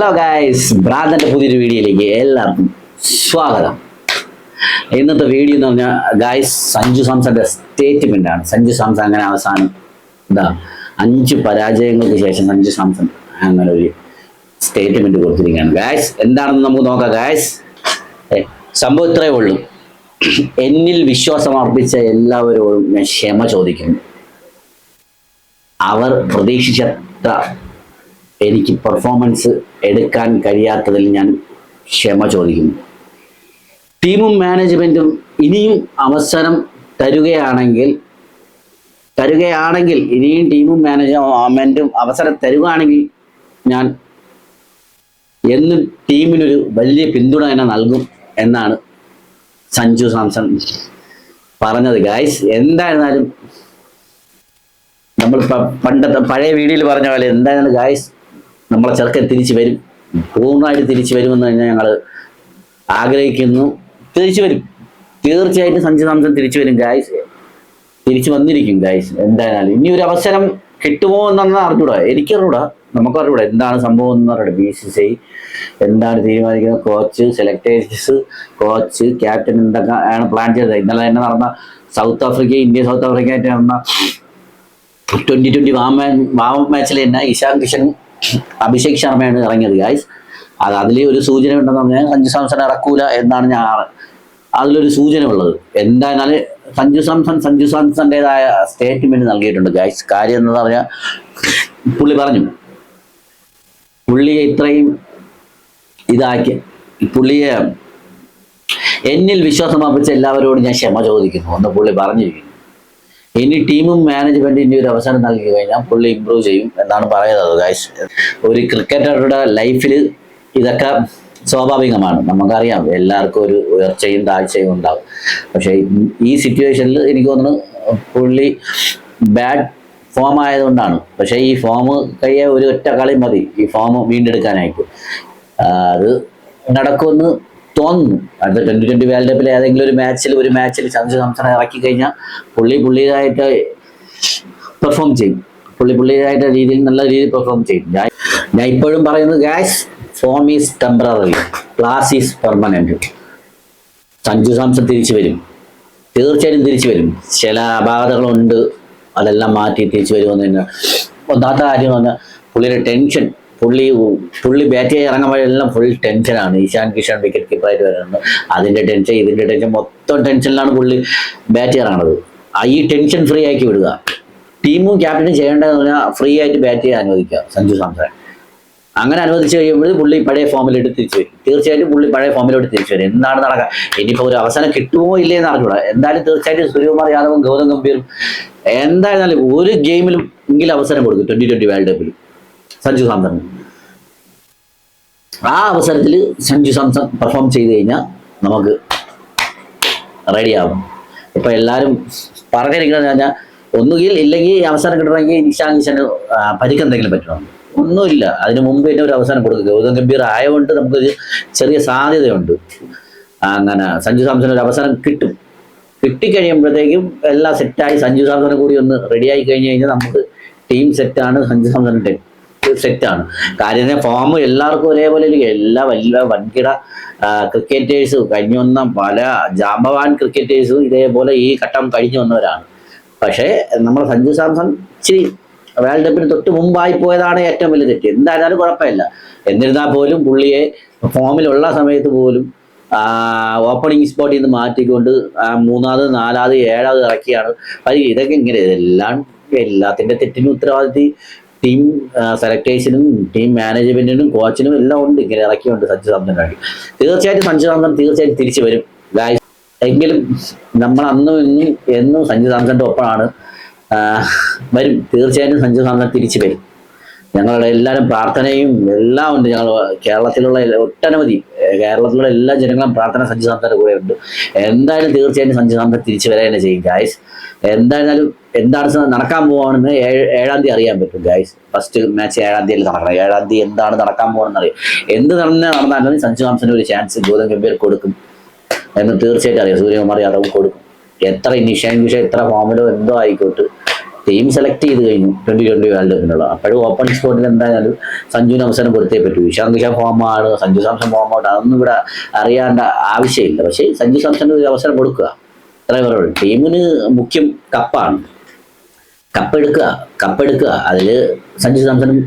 Hello guys ഭ്രാന്തന്റെ പുതിയൊരു വീഡിയോയിലേക്ക് എല്ലാവർക്കും സ്വാഗതം. ഇന്നത്തെ വീഡിയോ എന്ന് പറഞ്ഞാൽ ഗായ്സ് സഞ്ജു സാംസന്റെ സ്റ്റേറ്റ്മെന്റ് ആണ്. സഞ്ജു സാംസൺ അങ്ങനെ അവസാനം എന്താ അഞ്ച് പരാജയങ്ങൾക്ക് ശേഷം സഞ്ജു സാംസൺ അങ്ങനെ ഒരു സ്റ്റേറ്റ്മെന്റ് കൊടുത്തിരിക്കുകയാണ്. ഗായ്സ് എന്താണെന്ന് നമുക്ക് നോക്കാം ഗായ്സ് സംഭവം ഇത്രയേ ഉള്ളൂ. എന്നിൽ വിശ്വാസം അർപ്പിച്ച എല്ലാവരോടും ഞാൻ ക്ഷമ ചോദിക്കുന്നു. അവർ പ്രതീക്ഷിച്ചത്ര എനിക്ക് പെർഫോമൻസ് എടുക്കാൻ കഴിയാത്തതിൽ ഞാൻ ക്ഷമ ചോദിക്കുന്നു. ടീമും മാനേജ്മെന്റും ഇനിയും അവസരം തരുകയാണെങ്കിൽ തരുകയാണെങ്കിൽ ഇനിയും ടീമും മാനേജ്മെന്റും അവസരം തരുകയാണെങ്കിൽ ഞാൻ എന്നും ടീമിനൊരു വലിയ പിന്തുണ തന്നെ നൽകും എന്നാണ് സഞ്ജു സാംസൺ പറഞ്ഞത്. ഗായ്സ് എന്തായിരുന്നാലും നമ്മൾ പണ്ടത്തെ പഴയ വീഡിയോയിൽ പറഞ്ഞ പോലെ എന്തായാലും ഗായ്സ് നമ്മളെ ചെറുക്കൻ തിരിച്ചു വരും. പൂർണമായിട്ട് തിരിച്ചു വരുമെന്ന് തന്നെ ഞങ്ങൾ ആഗ്രഹിക്കുന്നു. തിരിച്ചു വരും. തീർച്ചയായിട്ടും സഞ്ജു സാംസൺ തിരിച്ചു വരും ഗായ്സ് തിരിച്ചു വന്നിരിക്കും ഗായ്സ് എന്തായാലും ഇനി ഒരു അവസരം കിട്ടുമോ എന്നാണ് അറിഞ്ഞൂടാ. എനിക്കറിഞ്ഞൂടാ. നമുക്കറിഞ്ഞൂടാ എന്താണ് സംഭവം എന്ന് പറയുന്നത് ബി സി സി എന്താണ് തീരുമാനിക്കുന്നത്? കോച്ച് സെലക്ടേഴ്സ് കോച്ച് ക്യാപ്റ്റൻ എന്തൊക്കെ ആണ് പ്ലാൻ ചെയ്തത്? ഇന്നലെ തന്നെ നടന്ന South Africa India South Africa ആയിട്ട് നടന്ന ട്വന്റി ട്വന്റി വാമ വാമ മാച്ചിൽ തന്നെ ഇഷാൻ കിഷൻ അഭിഷേക് ശർമ്മയാണ് ഇറങ്ങിയത് ഗായ്സ് അത് അതിൽ ഒരു സൂചന ഉണ്ടെന്ന് പറഞ്ഞാൽ സഞ്ജു സാംസൺ ഇറക്കൂല എന്നാണ് ഞാൻ അതിലൊരു സൂചന ഉള്ളത്. എന്തായാലും സഞ്ജു സാംസൺ സഞ്ജു സാംസന്റേതായ സ്റ്റേറ്റ്മെന്റ് നൽകിയിട്ടുണ്ട് ഗായ്സ് കാര്യം എന്ന് പറഞ്ഞാൽ പുള്ളി പറഞ്ഞു പുള്ളിയെ ഇത്രയും ഇതാക്കി പുള്ളിയെ എന്നിൽ വിശ്വാസം അർപ്പിച്ച എല്ലാവരോടും ഞാൻ ക്ഷമ ചോദിക്കുന്നു എന്ന് പുള്ളി പറഞ്ഞിരിക്കുന്നു. ഇനി ടീമും മാനേജ്മെന്റിന്റെ ഒരു അവസരം നൽകി കഴിഞ്ഞാൽ പുള്ളി ഇമ്പ്രൂവ് ചെയ്യും എന്നാണ് പറയുന്നത് ഗൈസ് ഒരു ക്രിക്കറ്ററുടെ ലൈഫിൽ ഇതൊക്കെ സ്വാഭാവികമാണ്. നമുക്കറിയാം എല്ലാവർക്കും ഒരു ഉയർച്ചയും താഴ്ചയും ഉണ്ടാവും. പക്ഷേ ഈ സിറ്റുവേഷനിൽ എനിക്ക് തോന്നുന്നു പുള്ളി ബാഡ് ഫോം ആയതുകൊണ്ടാണ്. പക്ഷേ ഈ ഫോം കഴിയ ഒരു ഒറ്റ കളി മതി. ഈ ഫോം വീണ്ടെടുക്കാനായിട്ട്. അത് നടക്കുമെന്ന് തോന്നുന്നു. അടുത്ത ട്വന്റി ട്വന്റി വേൾഡ് കപ്പിൽ ഏതെങ്കിലും ഒരു മാച്ചിൽ ഒരു മാച്ചിൽ ചന്ദ്ര സംസാരം ഇറക്കി കഴിഞ്ഞാൽ പുള്ളി പുള്ളിയതായിട്ട് പെർഫോം ചെയ്യും. പുള്ളി പുള്ളിയതായിട്ട് രീതിയിൽ നല്ല രീതിയിൽ പെർഫോം ചെയ്യും. ഞാൻ ഞാൻ ഇപ്പോഴും പറയുന്നത് guys form is temporary class is permanent Sanju Samson തിരിച്ചു വരും. തീർച്ചയായിട്ടും തിരിച്ചു വരും. ചില അപാകതകളുണ്ട്. അതെല്ലാം മാറ്റി തിരിച്ചു വരുമെന്ന് തന്നെ. ഒന്നാമത്തെ കാര്യം പറഞ്ഞാൽ പുള്ളിയുടെ ടെൻഷൻ പുള്ളി പുള്ളി ബാറ്റ് ചെയ്യാൻ ഇറങ്ങുമ്പോഴെല്ലാം ഫുൾ ടെൻഷനാണ് ഈശാൻ കിഷാൻ വിക്കറ്റ് കീപ്പറായിട്ട് വരുന്നത്. അതിന്റെ ടെൻഷൻ ഇതിന്റെ ടെൻഷൻ മൊത്തം ടെൻഷനിലാണ് പുള്ളി ബാറ്റ് ഇറങ്ങുന്നത് ഈ ടെൻഷൻ ഫ്രീ ആക്കി വിടുക. ടീമും ക്യാപ്റ്റനും ചെയ്യേണ്ടതെന്ന് പറഞ്ഞാൽ ഫ്രീ ആയിട്ട് ബാറ്റ് ചെയ്യാൻ അനുവദിക്കുക സഞ്ജു സാംസൺ. അങ്ങനെ അനുവദിച്ചു കഴിയുമ്പോൾ പുള്ളി പഴയ ഫോമിലോട്ട് തിരിച്ചു വരും. തീർച്ചയായിട്ടും പുള്ളി പഴയ ഫോമിലോട്ട് തിരിച്ചു വരും. എന്താണ് നടക്കുക ഇനിയിപ്പോൾ ഒരു അവസരം കിട്ടുമോ ഇല്ലേ എന്ന് അറിഞ്ഞൂടാ എന്തായാലും തീർച്ചയായിട്ടും സൂര്യകുമാർ യാദവും ഗൗതം ഗംഭീറും എന്തായിരുന്നാലും ഒരു ഗെയിമിലും എങ്കിലും അവസരം കൊടുക്കും. ട്വന്റി ട്വന്റി വേൾഡ് കപ്പിൽ സഞ്ജു സാംസൺ. ആ അവസരത്തിൽ സഞ്ജു സാംസൺ പെർഫോം ചെയ്ത് കഴിഞ്ഞാൽ നമുക്ക് റെഡിയാവും ഇപ്പൊ എല്ലാവരും പറഞ്ഞിരിക്കുന്നത് പറഞ്ഞാൽ ഒന്നുകിൽ ഇല്ലെങ്കിൽ അവസരം കിട്ടണമെങ്കിൽ നിഷാൻ കിഷന് പരിക്കെന്തെങ്കിലും പറ്റണം ഒന്നുമില്ല. അതിന് മുമ്പ് തന്നെ ഒരു അവസരം കൊടുക്കുക ഗൗതം ഗംഭീർ ആയതുകൊണ്ട് നമുക്കൊരു ചെറിയ സാധ്യതയുണ്ട്. അങ്ങനെ സഞ്ജു സാംസന് ഒരു അവസരം കിട്ടും. കിട്ടിക്കഴിയുമ്പോഴത്തേക്കും എല്ലാം സെറ്റായി സഞ്ജു സാംസനെ കൂടി ഒന്ന് റെഡിയായി കഴിഞ്ഞ് കഴിഞ്ഞാൽ നമുക്ക് ടീം സെറ്റാണ് സഞ്ജു സാംസൺ സെറ്റാണ് കാര്യം ഫോം എല്ലാവർക്കും ഒരേപോലെ. എല്ലാ വലിയ വൻകിട ക്രിക്കറ്റേഴ്സും കഴിഞ്ഞു വന്ന പല ജാമ്പവാൻ ക്രിക്കറ്റേഴ്സും ഇതേപോലെ ഈ ഘട്ടം കഴിഞ്ഞു വന്നവരാണ്. പക്ഷേ നമ്മൾ സഞ്ജു സാംസൺ ഇച്ചിരി വേൾഡ് കപ്പിന് തൊട്ട് മുമ്പായി പോയതാണ് ഏറ്റവും വലിയ തെറ്റ്. എന്തായാലും കുഴപ്പമില്ല. എന്നിരുന്നാൽ പോലും പുള്ളിയെ ഫോമിലുള്ള സമയത്ത് പോലും ഓപ്പണിംഗ് സ്പോട്ടിൽ നിന്ന് മാറ്റിക്കൊണ്ട് മൂന്നാമത് നാലാമത് ഏഴാമത് ഇറക്കിയാണ്. അത് ഇതൊക്കെ ഇങ്ങനെ ഇതെല്ലാം എല്ലാത്തിന്റെ തെറ്റിനും ഉത്തരവാദിത്തി ടീം സെലക്ടേഴ്സിനും ടീം മാനേജ്മെന്റിനും കോച്ചിനും എല്ലാം ഉണ്ട്. ഇങ്ങനെ ഇറക്കിയുണ്ട് സഞ്ജു സാംസൺ തീർച്ചയായിട്ടും സഞ്ജു സാംസൺ തീർച്ചയായിട്ടും തിരിച്ചു വരും. എങ്കിലും നമ്മൾ അന്നും ഇന്നും എന്നും സഞ്ജു സാംസന്റെ ഒപ്പമാണ്. വരും. തീർച്ചയായിട്ടും സഞ്ജു തിരിച്ചു വരും. ഞങ്ങളുടെ എല്ലാവരും പ്രാർത്ഥനയും എല്ലാം ഉണ്ട്. ഞങ്ങൾ കേരളത്തിലുള്ള ഒട്ടനവധി കേരളത്തിലുള്ള എല്ലാ ജനങ്ങളും പ്രാർത്ഥന സഞ്ജു കൂടെ ഉണ്ട് എന്തായാലും തീർച്ചയായിട്ടും സഞ്ജു തിരിച്ചു വരാൻ തന്നെ ചെയ്യും ഗായ്സ് എന്തായിരുന്നാലും എന്താണ് നടക്കാൻ പോവാണെന്ന് ഏഴ് തീയതി അറിയാൻ പറ്റും ഗായ്സ് ഫസ്റ്റ് മാച്ച് ഏഴാം തീയതി നടക്കണം. ഏഴാം തീയതി എന്താണ് നടക്കാൻ പോകണമെന്ന് അറിയാം എന്ത് നടന്ന നടന്നാലും സഞ്ജു ഒരു ചാൻസ് ഗൗതം ഗംഭീർ കൊടുക്കും എന്ന് തീർച്ചയായിട്ടും അറിയാം. സൂര്യകുമാർ യാദവ് കൊടുക്കും. എത്ര ഇനിഷ്യാൻ വിഷയം എത്ര ഫോമിലോ എന്തോ ആയിക്കോട്ടെ. ടീം സെലക്ട് ചെയ്ത് കഴിഞ്ഞു ട്വന്റി ട്വന്റി വേൾഡ് കപ്പിനുള്ള അപ്പോഴും ഓപ്പൺ സ്പോട്ടിൽ എന്തായാലും സഞ്ജുവിന് അവസരം കൊടുത്തേ പറ്റൂ. ഇഷാന്ത് കിഷാൻ ഫോമാണ് സഞ്ജു സാംസൺ ഫോമാണ് അതൊന്നും ഇവിടെ അറിയേണ്ട ആവശ്യമില്ല. പക്ഷേ സഞ്ജു സാംസൺ ഒരു അവസരം കൊടുക്കുക. പറയുള്ളൂ. ടീമിന് മുഖ്യം കപ്പാണ് കപ്പെടുക്കുക കപ്പെടുക്കുക അതിൽ സഞ്ജു സാംസണും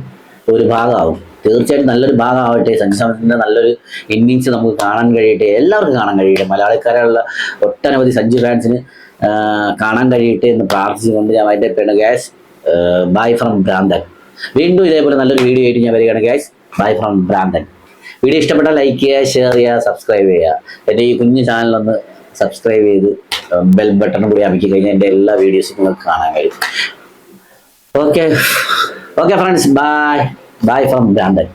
ഒരു ഭാഗമാവും. തീർച്ചയായിട്ടും നല്ലൊരു ഭാഗമാവട്ടെ. സഞ്ജു സാംസണിന്റെ നല്ലൊരു ഇന്നിങ്സ് നമുക്ക് കാണാൻ കഴിയട്ടെ. എല്ലാവർക്കും കാണാൻ കഴിയട്ടെ. മലയാളിക്കാരുള്ള ഒട്ടനവധി സഞ്ജു ഫാൻസിന് കാണാൻ കഴിയട്ടെ എന്ന് പ്രാർത്ഥിച്ചുകൊണ്ട് ഞാൻ അതിന്റെ പേണ് ഗ്യാസ് ബൈ ഫ്രം ഭ്രാന്തൻ. വീണ്ടും ഇതേപോലെ നല്ലൊരു വീഡിയോ ആയിട്ട് ഞാൻ വരികയാണ് ഗ്യാസ് ബൈ ഫ്രം ഭ്രാന്തൻ. വീഡിയോ ഇഷ്ടപ്പെട്ടാൽ ലൈക്ക് ചെയ്യുക ഷെയർ ചെയ്യുക സബ്സ്ക്രൈബ് ചെയ്യുക. എന്റെ ഈ കുഞ്ഞു ചാനലൊന്ന് സബ്സ്ക്രൈബ് ചെയ്ത് ബെൽ ബട്ടൺ കൂടി അമക്കി കഴിഞ്ഞാൽ എന്റെ എല്ലാ വീഡിയോസും നിങ്ങൾക്ക് കാണാൻ കഴിയും. Okay okay friends bye bye from ഭ്രാന്തൻ.